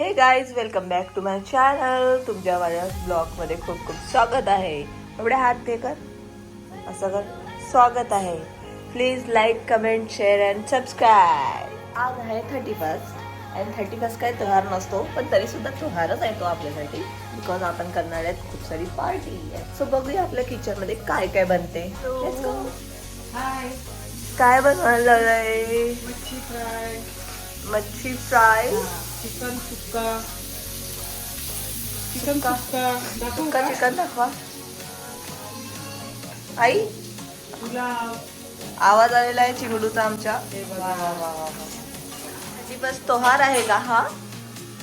हे guys welcome back to my channel तुमच्या माझ्या ब्लॉगमध्ये खूप खूप स्वागत आहे. एवढे हात ते कर. असं कर. स्वागत आहे. Please like comment share and subscribe आज आहे थर्टी फर्स्ट आणि थर्टी फर्स्ट काय त्योहार नसतो पण तरी सुद्धा त्योहारच आहे तो आपल्यासाठी बिकॉज आपण करणार आहेत खूप सारी पार्टी सो बघूया आपल्या किचनमध्ये काय काय बनते. काय बनवायला मच्छी फ्राय. मच्छी फ्राय? चिकन सुक्का. चिकन सुक्का. दाखवू का? चिकन दाखवा. आई? पुलाव आवाज आलेला आहे चिंगडूचा आमच्या. हे बघा. थर्टी फर्स्ट त्योहार आहे का हा?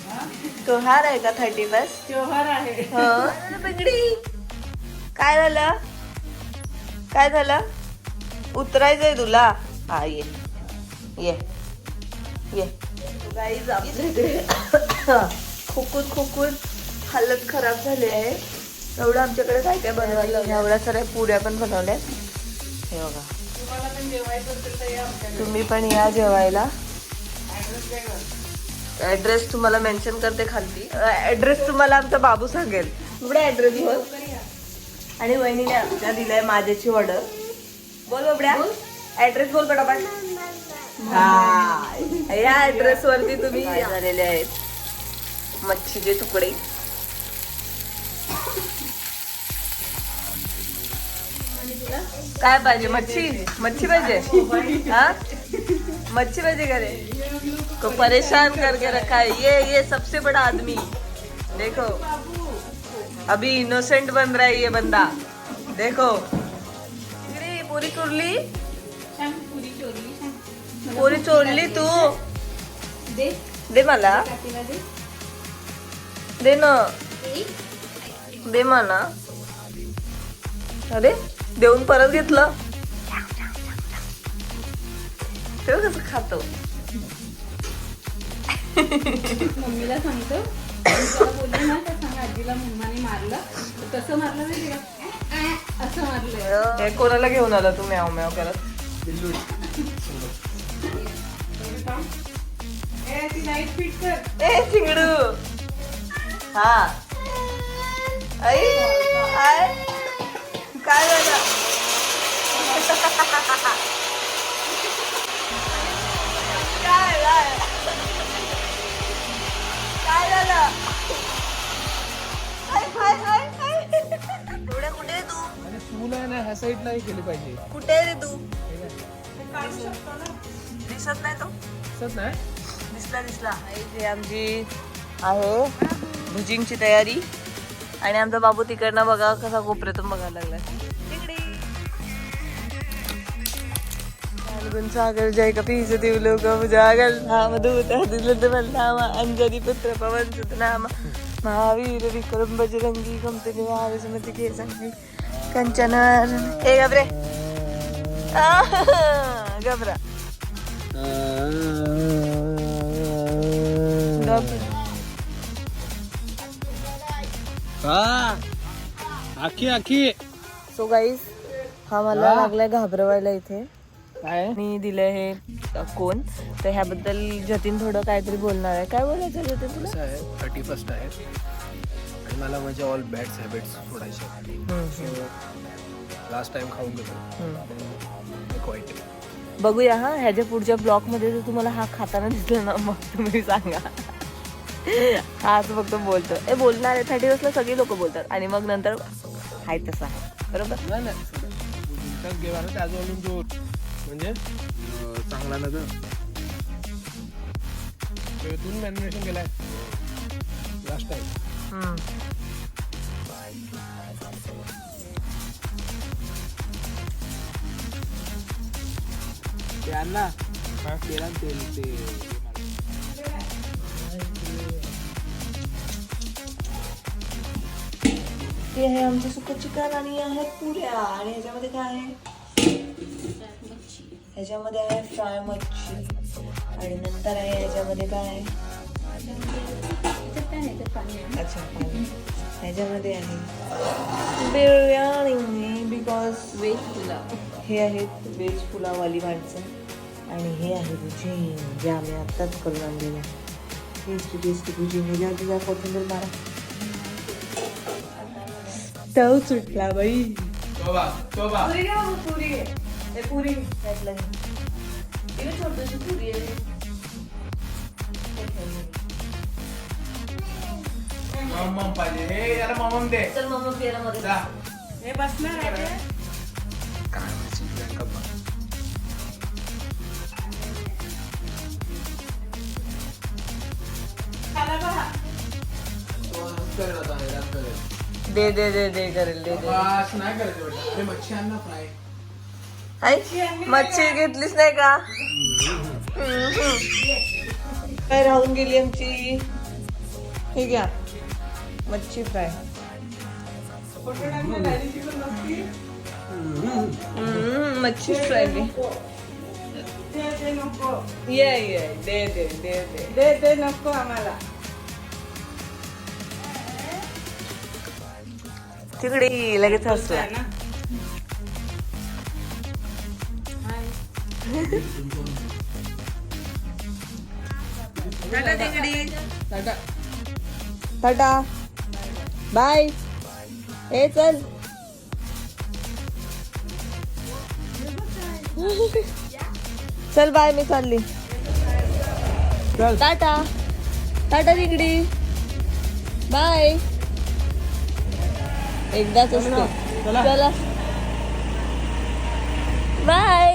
हा? त्योहार आहे का थर्टी फर्स्ट त्योहार आहे. बिगडी काय झालं? काय झालं? उतरायचंय तुला. हा ये. ये. ये. गाईज आपल्याकडे खोकून खोकून हालत खराब झाली आहे. एवढं आमच्याकडे काय काय बनवायला एवढ्या साऱ्या पुऱ्या पण बनवल्या हे बघा. तुम्हाला पण जेवायचं असेल तर या आमच्याकडे. तुम्ही पण या जेवायला. ऍड्रेस काय कर ऍड्रेस तुम्हाला मेन्शन करते खालती. ऍड्रेस तुम्हाला आमचा बाबू सांगेल. एवढा ऍड्रेस बोल. आणि वहिनीने आमच्या दिलाय माझ्याची ऑर्डर बोल बाबड्या. ऍड्रेस बोल पटापट. हा. या ऍड्रेस वरती तुम्ही झालेले आहेत? मच्छीचे तुकडे. काय पाहिजे? मच्छी? मच्छी पाहिजे? हा? मच्छी पाहिजे का रे? को परेशान करके रखा है. ये ये सबसे बड़ा आदमी. देखो. अभी इनोसेंट बन रहा है ये बंदा. देखो. पूरी सांग, पुरी चोरली. पुरी चोरली तू. दे. दे मला. दे. ना. दे मला. अरे देऊन परत घेतलं. तेव्हा कसं खातो? मम्मीला सांगतो. बोलले ना तर सांग आजीला मम्माने मारलं. तर कसं मारलं असं मारलं कोणाला घेऊन आला तू म्याव म्याव करत? ए ती लाइट फिट कर. ए चिंगडू. हा. आई आय काय झालं? काय काय? काय झालं? काय काय काय काय एवढ्या कुठे आहे तू? आणि तू नाही ना ह्या साईडला हे केली पाहिजे. कुठे आहे रे तू? हे? दिसत नाही तो? दिसत नाही? दिसला दिसला. इथे आमची आहे. भुजिंगची तयारी. आणि आमचा बाबू तिकडनं बघा कसा कोपऱ्यातून बघायला तिकडे. फाल्गुन सागर जय कपीस देव लोक जागल धाम दूत दिलत नाम अंजनी पुत्र पवन सुत नाम महावीर विक्रम बजरंगी कमते निवार सुमति के संगी कंचन ए गबरे गबरा गबरा हा. आखी आखी. सो गाईज हा मला लागलाय घाबरवायला इथे. काय? मी दिलंय हे कोण? तर ह्याबद्दल जतीन थोडं काहीतरी बोलणार आहे. काय बोलायचं जतीन तुला? कसं आहे? थर्टी फर्स्ट आहे. आणि मला माझे ऑल बॅड हॅबिट्स सोडायचे लास्ट टाइम खाऊन गेलो वाईट बघूया हा. ह्याच्या पुढच्या ब्लॉकमध्ये जर तुम्हाला हा खाताना दिसला ना मग तुम्ही सांगा. हा असं फक्त बोलतो. ए बोलणार आहे थर्टी ला सगळी लोक बोलतात. आणि मग नंतर हाय तसं आहे. बरोबर? म्हणजे? चांगला ना तुम्ही मॅरिनेशन केलाय. लास्ट टाइम हम्म. ते आणला. तेला तेल ते. ते आहे आमचं सुकं चिकन आणि आहे पुऱ्या आणि ह्याच्यामध्ये काय आहे ह्याच्यामध्ये आहे फ्राय मच्छी। आणि नंतर आहे ह्याच्यामध्ये काय आहे अच्छा ह्याच्यामध्ये आहे बिर्याणी बिकॉज वेज पुलाव हे आहेत व्हेज पुलाववाली माणसं. आणि हे आहे भुजिंग जे आम्ही आत्ताच करून आणलेलं आहे. टेस्टी टेस्टी भुजी ह्याच्या तुझ्या कोथिंबीर मारा. तव सुटला बाई. पुरी पुरी. पुरी. छोटीशी मम्मम पाहिजे. हे याला मम्मम दे. चलमध्ये हे बसणार आहे. दे दे दे दे करेल दे दे. बस नाही करायचं वाटतं. अरे मच्छी आण ना फ्राय आई मच्छी घेतलीच नाही का? काय राहून गेली आमची? हे घ्या. मच्छी फ्राय मच्छी फ्राय घे ये ये दे दे दे दे. दे दे नको आम्हाला. तिकडे लगेच हसला. ना? टाटा. बाय. ए चल. चल बाय मी चालली. चल. टाटा. टाटा तिकडी. बाय. एकदाच असतो. चला. बाय